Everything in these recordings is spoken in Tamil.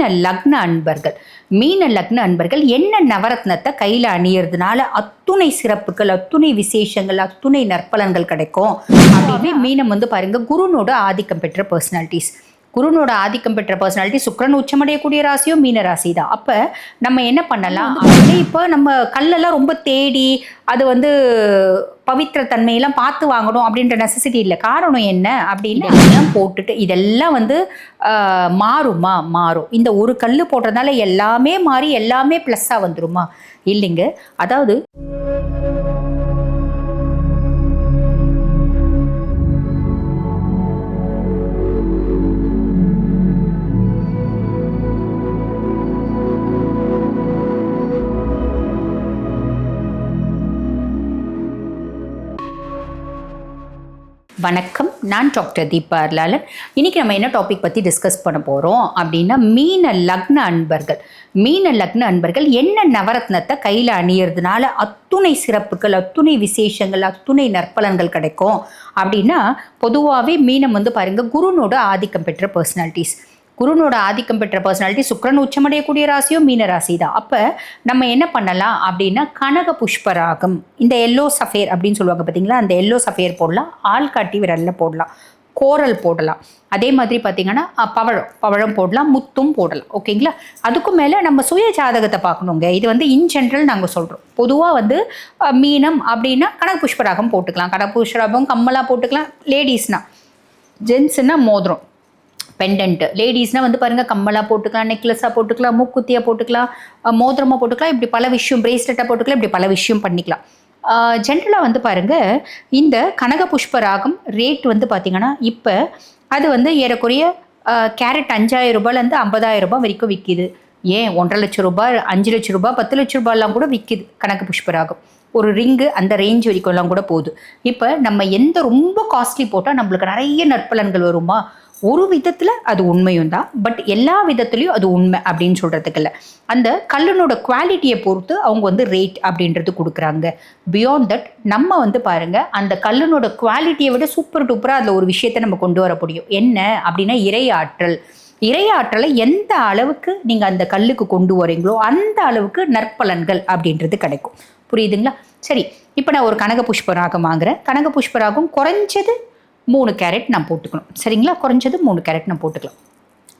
மீன லக்ன அன்பர்கள். மீன லக்ன அன்பர்கள் என்ன நவரத்னத்தை கையில் அணியறதுனால அத்துணை சிறப்புகள் அத்துணை விசேஷங்கள் அத்துணை நற்பலன்கள் கிடைக்கும் அப்படின்னு மீனம் வந்து பாருங்க குருனோட ஆதிக்கம் பெற்ற பர்சனாலிட்டிஸ் குருனோட ஆதிக்கம் பெற்ற பர்சனாலிட்டி சுக்கிரன் உச்சமடையக்கூடிய ராசியும் மீன ராசி தான் அப்போ நம்ம என்ன பண்ணலாம்? அதே இப்போ நம்ம கல்லெல்லாம் ரொம்ப தேடி அது வந்து பவித்திர தன்மையெல்லாம் பார்த்து வாங்கணும் அப்படின்ற நெசசிட்டி இல்லை. காரணம் என்ன அப்படின்னு இதெல்லாம் போட்டுட்டு இதெல்லாம் வந்து மாறுமா? மாறும். இந்த ஒரு கல் போடுறதுனால எல்லாமே மாறி எல்லாமே ப்ளஸ்ஸாக வந்துருமா? இல்லைங்க. அதாவது வணக்கம். நான் டாக்டர் தீபா அர்லாலன் இன்றைக்கி நம்ம என்ன டாபிக் பற்றி டிஸ்கஸ் பண்ண போகிறோம் அப்படின்னா மீன லக்ன அன்பர்கள். மீன லக்ன அன்பர்கள் என்ன நவரத்னத்தை கையில் அணியறதுனால அத்துணை சிறப்புகள் அத்துணை விசேஷங்கள் அத்துணை நற்பலன்கள் கிடைக்கும் அப்படின்னா பொதுவாகவே மீனம் வந்து பாருங்கள் குருனோட ஆதிக்கம் பெற்ற பர்சனாலிட்டிஸ் குருனோட ஆதிக்கம் பெற்ற பர்சனாலிட்டி சுக்கரன் உச்சமடையக்கூடிய ராசியும் மீன ராசி தான் அப்போ நம்ம என்ன பண்ணலாம் அப்படின்னா கனக புஷ்பராகம் இந்த எல்லோ சஃபேர் அப்படின்னு சொல்லுவாங்க பார்த்தீங்களா அந்த எல்லோ சஃபேர் போடலாம். ஆள்காட்டி விரலில் போடலாம். கோரல் போடலாம். அதே மாதிரி பார்த்தீங்கன்னா பவழம் பவழம் போடலாம் முத்தும் போடலாம். ஓகேங்களா அதுக்கும் மேலே நம்ம சுய ஜாதகத்தை பார்க்கணுங்க. இது வந்து இன் ஜென்ரல் நாங்கள் சொல்கிறோம் பொதுவாக வந்து மீனம் அப்படின்னா கனக புஷ்பராகம் போட்டுக்கலாம். கனக புஷ்பராகம் கம்மலாக போட்டுக்கலாம். லேடிஸ்னால் ஜென்ஸுன்னா மோதிரம். பெண்டன்ட் லேடிஸ்னால் வந்து பாருங்கள் கம்மலாக போட்டுக்கலாம் நெக்லஸாக போட்டுக்கலாம் மூக்குத்தியாக போட்டுக்கலாம் மோதிரமாக போட்டுக்கலாம் இப்படி பல விஷயம் பிரேஸ்லெட்டாக போட்டுக்கலாம் இப்படி பல விஷயம் பண்ணிக்கலாம். ஜென்ரலாக வந்து பாருங்கள் இந்த கனக புஷ்ப ராகம் ரேட் வந்து பார்த்திங்கன்னா இப்போ அது வந்து ஏறக்குறைய கேரட் அஞ்சாயிரம் ரூபாயிலேருந்து ஐம்பதாயிரம் ரூபாய் வரைக்கும் விற்கிது ஏன்? ஒன்றரை லட்சம் ரூபாய் அஞ்சு லட்சம் ரூபாய் பத்து லட்ச ரூபாயெல்லாம் கூட விற்கிது கணக்கு புஷ்பராகம் ஒரு ரிங்கு அந்த ரேஞ்ச் வரைக்கும்லாம் கூட போகுது. இப்போ நம்ம எந்த ரொம்ப காஸ்ட்லி போட்டால் நம்மளுக்கு நிறைய நற்பலன்கள் வருமா? ஒரு விதத்தில் அது உண்மையும் தான் பட் எல்லா விதத்துலேயும் அது உண்மை அப்படின்னு சொல்கிறதுக்கு இல்லை. அந்த கல்லனோட குவாலிட்டியை பொறுத்து அவங்க வந்து ரேட் அப்படின்றது கொடுக்குறாங்க. பியாண்ட் தட் நம்ம வந்து பாருங்கள் அந்த கல்லனோட குவாலிட்டியை விட சூப்பர் டூப்பராக அதில் ஒரு விஷயத்தை நம்ம கொண்டு வர முடியும். என்ன அப்படின்னா இறையாற்றல் இறையாற்றலை எந்த அளவுக்கு நீங்கள் அந்த கல்லுக்கு கொண்டு வரீங்களோ அந்த அளவுக்கு நற்பலன்கள் அப்படின்றது கிடைக்கும். புரியுதுங்களா? சரி இப்போ நான் ஒரு கனக புஷ்பராகம் வாங்குறேன். கனக புஷ்பராகம் குறைஞ்சது மூணு கேரட் நான் போட்டுக்கணும். சரிங்களா? குறைஞ்சது மூணு கேரட் நான் போட்டுக்கலாம்.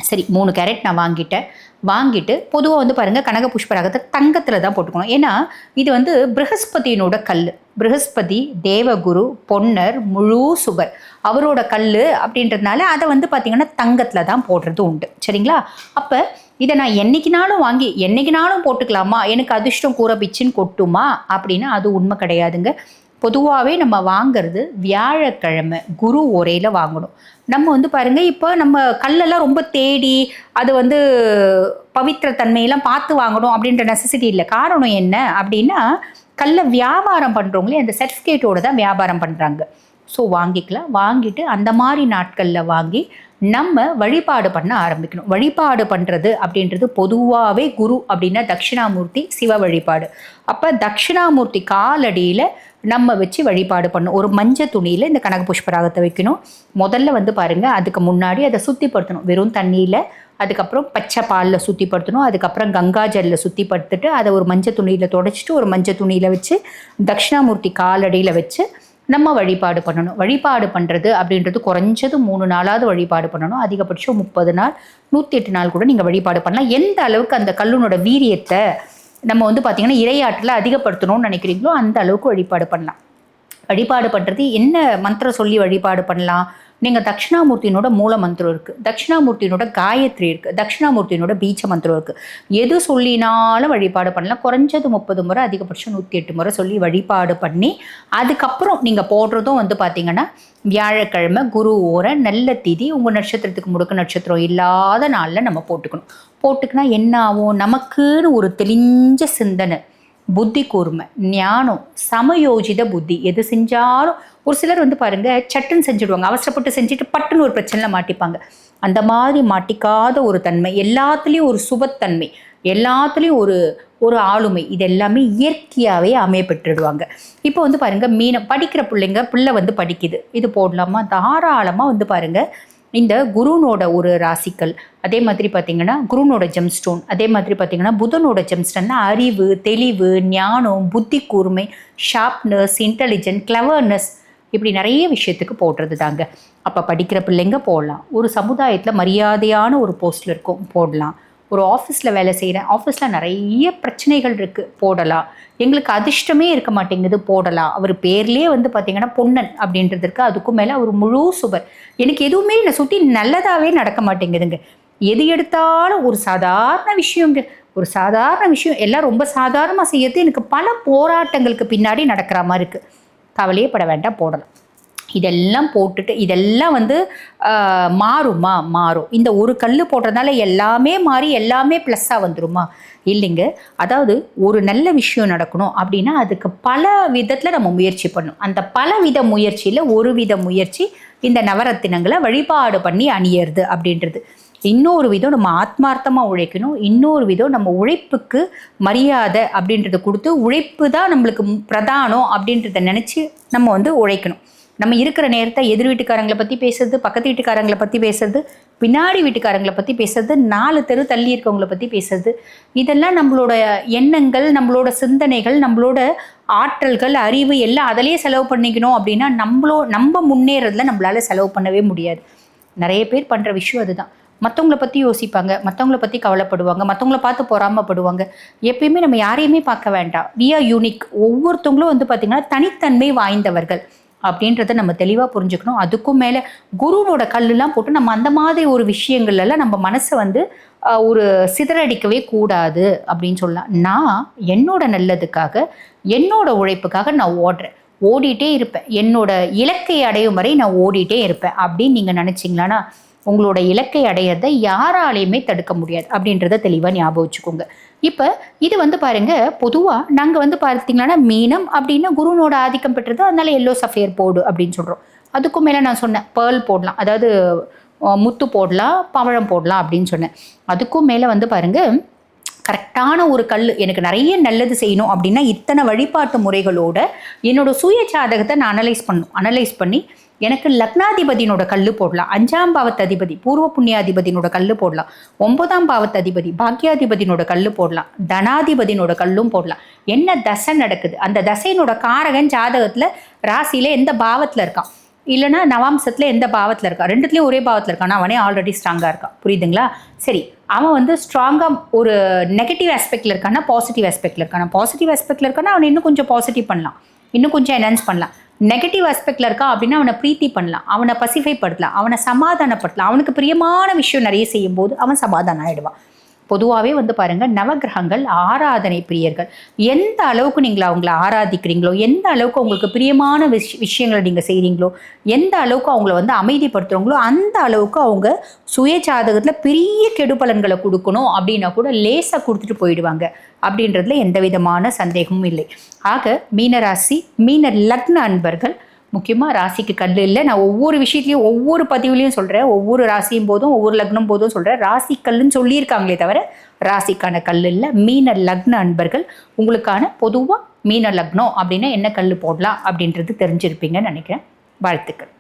சரி மூணு கேரட் நான் வாங்கிட்டேன். வாங்கிட்டு பொதுவாக வந்து பாருங்கள் கனக புஷ்பராகத்தை தங்கத்தில் தான் போட்டுக்கணும். ஏன்னா இது வந்து ப்ரஹஸ்பதியினோட கல். ப்ரஹஸ்பதி தேவகுரு பொன்னர் முழு சுபர் அவரோட கல் அப்படின்றதுனால அதை வந்து பார்த்திங்கன்னா தங்கத்தில் தான் போடுறது உண்டு. சரிங்களா? அப்போ இதை நான் என்னைக்குனாலும் வாங்கி என்றைக்கினாலும் போட்டுக்கலாமா? எனக்கு அதிர்ஷ்டம் கூற பிச்சுன்னு கொட்டுமா? அப்படின்னா அது உண்மை கிடையாதுங்க. பொதுவாகவே நம்ம வாங்குறது வியாழக்கிழமை குரு ஒரேயில் வாங்கணும். நம்ம வந்து பாருங்கள் இப்போ நம்ம கல்லெல்லாம் ரொம்ப தேடி அது வந்து பவித்திர தன்மையெல்லாம் பார்த்து வாங்கணும் அப்படின்ற நெசசிட்டி இல்லை. காரணம் என்ன அப்படின்னா கல்லை வியாபாரம் பண்ணுறவங்களே அந்த சர்டிஃபிகேட்டோட தான் வியாபாரம் பண்ணுறாங்க ஸோ வாங்கிக்கலாம். வாங்கிட்டு அந்த மாதிரி நாட்களில் வாங்கி நம்ம வழிபாடு பண்ண ஆரம்பிக்கணும். வழிபாடு பண்ணுறது அப்படின்றது பொதுவாகவே குரு அப்படின்னா தட்சிணாமூர்த்தி சிவ வழிபாடு. அப்போ தட்சிணாமூர்த்தி காலடியில் நம்ம வச்சு வழிபாடு பண்ணணும் ஒரு மஞ்சள் துணியில் இந்த கனக புஷ்பராகத்தை வைக்கணும். முதல்ல வந்து பாருங்கள் அதுக்கு முன்னாடி அதை சுத்திப்படுத்தணும். வெறும் தண்ணியில் அதுக்கப்புறம் பச்சை பாலில் சுத்திப்படுத்தணும். அதுக்கப்புறம் கங்கா ஜல்லில் சுத்திப்படுத்திட்டு அதை ஒரு மஞ்சள் துணியில் தொடச்சிட்டு ஒரு மஞ்சள் துணியில் வச்சு தட்சிணாமூர்த்தி காலடியில் வச்சு நம்ம வழிபாடு பண்ணணும். வழிபாடு பண்ணுறது அப்படின்றது குறைஞ்சது மூணு நாளாவது வழிபாடு பண்ணணும். அதிகபட்சம் முப்பது நாள் நூற்றி எட்டு நாள் கூட நீங்கள் வழிபாடு பண்ணலாம். எந்த அளவுக்கு அந்த கல்லுனோட வீரியத்தை நம்ம வந்து பார்த்திங்கன்னா இரையாற்றலை அதிகப்படுத்தணும்னு நினைக்கிறீங்களோ அந்த அளவுக்கு வழிபாடு பண்ணலாம். வழிபாடு பண்ணுறது என்ன மந்திரம் சொல்லி வழிபாடு பண்ணலாம்? நீங்கள் தட்சிணாமூர்த்தியினோட மூல மந்திரம் இருக்குது தட்சிணாமூர்த்தியினோட காயத்ரி இருக்குது தட்சிணாமூர்த்தியினோட பீச்ச மந்திரம் இருக்குது எது சொல்லினாலும் வழிபாடு பண்ணலாம். குறைஞ்சது முப்பது முறை அதிகபட்சம் நூற்றி எட்டு முறை சொல்லி வழிபாடு பண்ணி அதுக்கப்புறம் நீங்கள் போடுறதும் வந்து பார்த்தீங்கன்னா வியாழக்கிழமை குரு ஓர நல்ல திதி உங்கள் நட்சத்திரத்துக்கு முடுக்க நட்சத்திரம் இல்லாத நாளில் நம்ம போட்டுக்கணும். போட்டுக்கினா என்ன ஆகும்? நமக்குன்னு ஒரு தெளிஞ்ச சிந்தனை. புத்தி கூர்மை ஞானம் சமயோஜித புத்தி. எது செஞ்சாலும் ஒரு சிலர் வந்து பாருங்க சட்டுன்னு செஞ்சுடுவாங்க. அவசரப்பட்டு செஞ்சுட்டு பட்டுன்னு ஒரு பிரச்சனையில் மாட்டிப்பாங்க. அந்த மாதிரி மாட்டிக்காத ஒரு தன்மை எல்லாத்துலேயும் ஒரு சுபத்தன்மை எல்லாத்துலேயும் ஒரு ஒரு ஆளுமை இது எல்லாமே இயற்கையாகவே அமைய பெற்றுடுவாங்க. இப்போ வந்து பாருங்கள் மீனை படிக்கிற பிள்ளைங்க பிள்ளை வந்து படிக்குது. இது போடலாமா? தாராளமாக வந்து பாருங்கள் இந்த குருனோட ஒரு ராசிக்கல் அதே மாதிரி பார்த்தீங்கன்னா குருனோட ஜெம்ஸ்டோன் அதே மாதிரி பார்த்தீங்கன்னா புதனோட ஜெம்ஸ்டோன்னா அறிவு தெளிவு ஞானம் புத்தி கூர்மை ஷார்ப்னஸ் இன்டெலிஜென்ட் கிளவர்னஸ் இப்படி நிறைய விஷயத்துக்கு போடுறது தாங்க அப்போ படிக்கிற பிள்ளைங்க போடலாம். ஒரு சமுதாயத்தில் மரியாதையான ஒரு போஸ்ட்டில் இருக்கும் போடலாம். ஒரு ஆஃபீஸில் வேலை செய்கிறேன் ஆஃபீஸில் நிறைய பிரச்சனைகள் இருக்குது போடலாம் எங்களுக்கு அதிர்ஷ்டமே இருக்க மாட்டேங்குது போடலாம் அவர் பேர்லேயே வந்து பார்த்தீங்கன்னா பொன்னன் அப்படின்றதுக்கு அதுக்கும் மேலே அவர் முழு சுவர். எனக்கு எதுவுமே என்னை சுற்றி நல்லதாகவே நடக்க மாட்டேங்குதுங்க. எது எடுத்தாலும் ஒரு சாதாரண விஷயங்க. ஒரு சாதாரண விஷயம். எல்லாம் ரொம்ப சாதாரணமாக செய்யறது எனக்கு பல போராட்டங்களுக்கு பின்னாடி நடக்கிற மாதிரி இருக்குது கவலையே பட வேண்டாம். போடலாம். இதெல்லாம் போட்டுட்டு இதெல்லாம் வந்து மாறுமா? மாறும். இந்த ஒரு கல் போடுறதுனால எல்லாமே மாறி எல்லாமே ப்ளஸ்ஸாக வந்துருமா? இல்லைங்க. அதாவது ஒரு நல்ல விஷயம் நடக்கணும் அப்படின்னா அதுக்கு பல விதத்தில் நம்ம முயற்சி பண்ணணும். அந்த பல வித முயற்சியில் ஒரு வித முயற்சி இந்த நவரத்தினங்களை வழிபாடு பண்ணி அணியறது அப்படின்றது. இன்னொரு விதம் நம்ம ஆத்மார்த்தமாக உழைக்கணும். இன்னொரு விதம் நம்ம உழைப்புக்கு மரியாதை அப்படின்றத கொடுத்து உழைப்பு தான் நம்மளுக்கு பிரதானம் அப்படின்றத நினச்சி நம்ம வந்து உழைக்கணும். நம்ம இருக்கிற நேரத்தை எதிர் வீட்டுக்காரங்களை பற்றி பேசுறது பக்கத்து வீட்டுக்காரங்களை பற்றி பேசுறது பின்னாடி வீட்டுக்காரங்களை பற்றி பேசுறது நாலு தெரு தள்ளி இருக்கவங்கள பற்றி பேசுறது. இதெல்லாம் நம்மளோட எண்ணங்கள் நம்மளோட சிந்தனைகள் நம்மளோட ஆற்றல்கள் அறிவு எல்லாம் அதிலேயே செலவு பண்ணிக்கணும் அப்படின்னா நம்மளோ நம்ம முன்னேறதுல நம்மளால் செலவு பண்ணவே முடியாது. நிறைய பேர் பண்ணுற விஷயம் அதுதான். மற்றவங்கள பற்றி யோசிப்பாங்க மற்றவங்கள பற்றி கவலைப்படுவாங்க மற்றவங்கள பார்த்து பொறாமப்படுவாங்க. எப்பயுமே நம்ம யாரையுமே பார்க்க வேண்டாம். வி ஆர் யூனிக் ஒவ்வொருத்தவங்களும் வந்து பார்த்திங்கன்னா தனித்தன்மை வாய்ந்தவர்கள். அப்படின்றத நம்ம தெளிவாக புரிஞ்சுக்கணும். அதுக்கும் மேலே குருவோட கல்லுலாம் போட்டு நம்ம அந்த மாதிரி ஒரு விஷயங்கள்லாம் நம்ம மனசை வந்து ஒரு சிதறடிக்கவே கூடாது அப்படின்னு சொல்லலாம். நான் என்னோட நல்லதுக்காக என்னோட உழைப்புக்காக நான் ஓடுறேன். ஓடிட்டே இருப்பேன். என்னோட இலக்கை அடையும் வரை நான் ஓடிட்டே இருப்பேன் அப்படின்னு நீங்கள் நினச்சிங்களான்னா உங்களோட இலக்கை அடையிறதை யாராலையுமே தடுக்க முடியாது அப்படின்றத தெளிவாக ஞாபகம் வச்சுக்கோங்க. இப்போ இது வந்து பாருங்க பொதுவாக நாங்கள் வந்து பார்த்தீங்கன்னா மீனம் அப்படின்னா குருனோட ஆதிக்கம் பெற்றது அதனால எல்லோ சஃபேர் போடு அப்படின்னு சொல்கிறோம் அதுக்கும் மேலே நான் சொன்னேன் பேர்ல் போடலாம் அதாவது முத்து போடலாம் பவழம் போடலாம் அப்படின்னு சொன்னேன். அதுக்கும் மேலே வந்து பாருங்க கரெக்டான ஒரு கல் எனக்கு நிறைய நல்லது செய்யணும் அப்படின்னா இத்தனை வழிபாட்டு முறைகளோட என்னோட சுய ஜாதகத்தை நான் அனலைஸ் பண்ணணும். அனலைஸ் பண்ணி எனக்கு லக்னாதிபதியினோட கல் போடலாம். அஞ்சாம் பாவத்து அதிபதி பூர்வ புண்ணியாதிபதியினோட கல் போடலாம். ஒன்பதாம் பாவத்து அதிபதி பாக்கியாதிபதியினோட கல் போடலாம். தனாதிபதியினோட கல்லும் போடலாம். என்ன தசை நடக்குது? அந்த தசையினோட காரகன் ஜாதகத்தில் ராசியில் எந்த பாவத்தில் இருக்கான்? இல்லைன்னா நவாம்சத்தில் எந்த பாவத்தில் இருக்கான்? ரெண்டுத்துலேயும் ஒரே பாவத்தில் இருக்கான். அவனே ஆல்ரெடி ஸ்ட்ராங்காக இருக்கான். புரியுதுங்களா? சரி அவன் வந்து ஸ்ட்ராங்காக ஒரு நெகட்டிவ் ஆஸ்பெக்டில் இருக்கானா பாசிட்டிவ் ஆஸ்பெக்டில் இருக்கானா. பாசிட்டிவ் ஆஸ்பெக்டில் இருக்கானா அவனை இன்னும் கொஞ்சம் பாசிட்டிவ் பண்ணலாம். இன்னும் கொஞ்சம் என்ஹான்ஸ் பண்ணலாம். நெகட்டிவ் ஆஸ்பெக்டில் இருக்கா அப்படின்னா அவனை பிரீத்தி பண்ணலாம் அவனை பசிஃபை படுத்தலாம் அவனை சமாதானப்படுத்தலாம். அவனுக்கு பிரியமான விஷயம் நிறைய செய்யும்போது அவன் சமாதானம் ஆயிடுவான். பொதுவாகவே வந்து பாருங்க நவக்கிரகங்கள் ஆராதனை பிரியர்கள். எந்த அளவுக்கு நீங்கள் அவங்கள ஆராதிக்கிறீங்களோ எந்த அளவுக்கு உங்களுக்கு பிரியமான விஷ் விஷயங்களை நீங்கள் செய்கிறீங்களோ எந்த அளவுக்கு அவங்கள வந்து அமைதிப்படுத்துகிறோங்களோ அந்த அளவுக்கு அவங்க சுய ஜாதகத்தில் பெரிய கெடுபலன்களை கொடுக்கணும் அப்படின்னா கூட லேசாக கொடுத்துட்டு போயிடுவாங்க. அப்படின்றதுல எந்த விதமான சந்தேகமும் இல்லை. ஆக மீனராசி மீன லக்ன அன்பர்கள் முக்கியமாக ராசிக்கு கல் இல்லை. நான் ஒவ்வொரு விஷயத்துலையும் ஒவ்வொரு பதிவுலையும் சொல்கிறேன் ஒவ்வொரு ராசியும் போதும் ஒவ்வொரு லக்னம் போதும் சொல்கிறேன் ராசி கல்லுன்னு சொல்லியிருக்காங்களே தவிர ராசிக்கான கல் இல்லை. மீன லக்ன அன்பர்கள் உங்களுக்கான பொதுவாக மீன லக்னம் அப்படின்னா என்ன கல் போடலாம் அப்படின்றது தெரிஞ்சிருப்பீங்கன்னு நினைக்கிறேன். வாழ்த்துக்கள்.